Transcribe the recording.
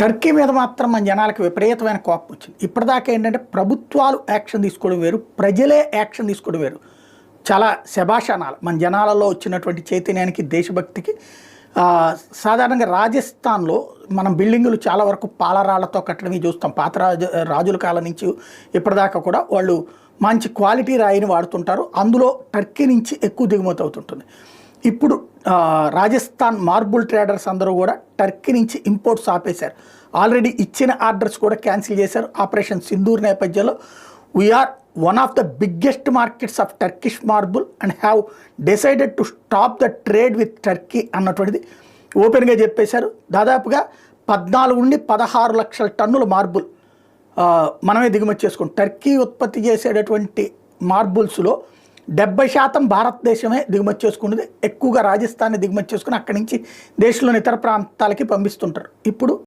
Turkey మీద మాత్రం మన జనాలకు విపరీతమైన కోపం వచ్చింది. ఇప్పటిదాకా ఏంటంటే ప్రభుత్వాలు యాక్షన్ తీసుకోవడం వేరు ప్రజలే యాక్షన్ తీసుకోవడం వేరు. చాలా శభాషానాలు మన జనాలలో వచ్చినటువంటి చైతన్యానికి దేశభక్తికి సాధారణంగా రాజస్థాన్లో మనం బిల్డింగులు చాలా వరకు పాలరాళ్ళతో కట్టడమే చూస్తాం. పాత రాజు రాజుల కాలం నుంచి ఇప్పటిదాకా కూడా వాళ్ళు మంచి క్వాలిటీ రాయిని వాడుతుంటారు. అందులో టర్కీ నుంచి ఎక్కువ దిగుమతి అవుతుంటుంది. ఇప్పుడు రాజస్థాన్ మార్బుల్ ట్రేడర్స్ అందరూ కూడా టర్కీ నుంచి ఇంపోర్ట్స్ ఆపేశారు. ఆల్రెడీ ఇచ్చిన ఆర్డర్స్ కూడా క్యాన్సిల్ చేశారు. ఆపరేషన్ సింధూర్ నేపథ్యంలో we are one of the biggest markets of Turkish marble and have decided to stop the trade with Turkey అన్నటువంటిది ఓపెన్గా చెప్పేశారు. దాదాపుగా పద్నాలుగు నుండి పదహారు లక్షల టన్నుల మార్బుల్ మనమే దిగుమతి చేసుకుంటాం టర్కీ ఉత్పత్తి చేసేటటువంటి మార్బుల్స్లో డెబ్బై శాతం భారతదేశమే దిగుమతి చేసుకున్నది. ఎక్కువగా రాజస్థాన్ని దిగుమతి చేసుకుని అక్కడి నుంచి దేశంలోని ఇతర ప్రాంతాలకి పంపిస్తుంటారు. ఇప్పుడు